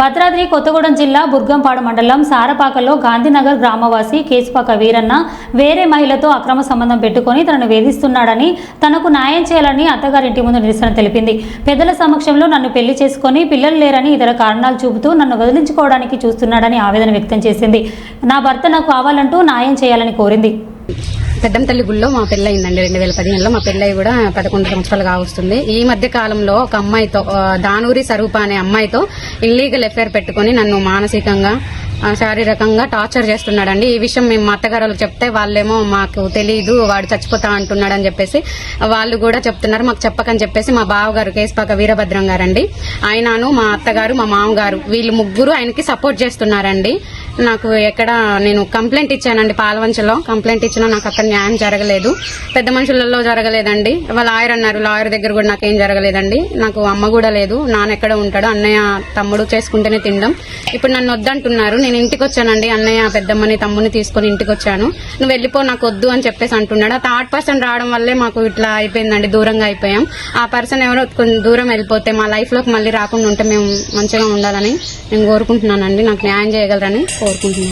భద్రాద్రి కొత్తగూడెం జిల్లా బుర్గంపాడు మండలం సారపాకలో గాంధీనగర్ గ్రామవాసి కేసుపాక వీరన్న వేరే మహిళతో అక్రమ సంబంధం పెట్టుకొని తనను వేధిస్తున్నాడని తనకు న్యాయం చేయాలని అత్తగారింటి ముందు నిరసన తెలిపింది. పెద్దల సమక్షంలో నన్ను పెళ్ళి చేసుకుని పిల్లలు లేరని ఇతర కారణాలు చూపుతూ నన్ను వదిలించుకోవడానికి చూస్తున్నాడని ఆవేదన వ్యక్తం చేసింది. నా భర్త నాకు కావాలంటూ న్యాయం చేయాలని కోరింది. పెద్దంతల్లి గుళ్ళో మా పెళ్ళయిందండి రెండు వేల పదిహేనులో. మా పెళ్ళయి కూడా పదకొండు సంవత్సరాలు కావస్తుంది ఈ మధ్య కాలంలో ఒక అమ్మాయితో దానూరి స్వరూప అనే అమ్మాయితో ఇల్లీగల్ ఎఫ్ఐఆర్ పెట్టుకుని నన్ను మానసికంగా శారీరకంగా టార్చర్ చేస్తున్నాడండి. ఈ విషయం మేము మా అత్తగారు చెప్తే వాళ్ళేమో మాకు తెలియదు వాడు చచ్చిపోతా అంటున్నాడు అని చెప్పేసి వాళ్ళు కూడా చెప్తున్నారు. మాకు చెప్పకని చెప్పేసి మా బావగారు కేసుపాక వీరభద్రం గారండి. ఆయనను మా అత్తగారు మా మామగారు వీళ్ళు ముగ్గురు ఆయనకి సపోర్ట్ చేస్తున్నారండి. నాకు ఎక్కడ నేను కంప్లైంట్ ఇచ్చానండి పాలవంచలో. కంప్లైంట్ ఇచ్చినా నాకు అక్కడ న్యాయం జరగలేదు. పెద్ద మనుషులలో జరగలేదండి. వాళ్ళ లాయర్ అన్నారు. లాయర్ దగ్గర కూడా నాకేం జరగలేదండి. నాకు అమ్మ కూడా లేదు. నాన్న ఎక్కడ ఉంటాడు అన్నయ్య తమ్ముడు చేసుకుంటేనే తినడం ఇప్పుడు నన్ను వద్దంటున్నారు. నేను ఇంటికి వచ్చానండి అన్నయ్య పెద్దమ్మని తమ్ముని తీసుకొని ఇంటికి వచ్చాను నువ్వు వెళ్ళిపో నాకు వద్దు అని చెప్పేసి అంటున్నాడు. ఆ థర్డ్ పర్సన్ రావడం వల్లే మాకు ఇట్లా అయిపోయిందండి. దూరంగా అయిపోయాం. ఆ పర్సన్ ఎవరో కొంచెం దూరం వెళ్ళిపోతే మా లైఫ్లోకి మళ్ళీ రాకుండా ఉంటే మేము మంచిగా ఉండాలని నేను కోరుకుంటున్నానండి. నాకు న్యాయం చేయగలరని కోరుకుంటున్నాను.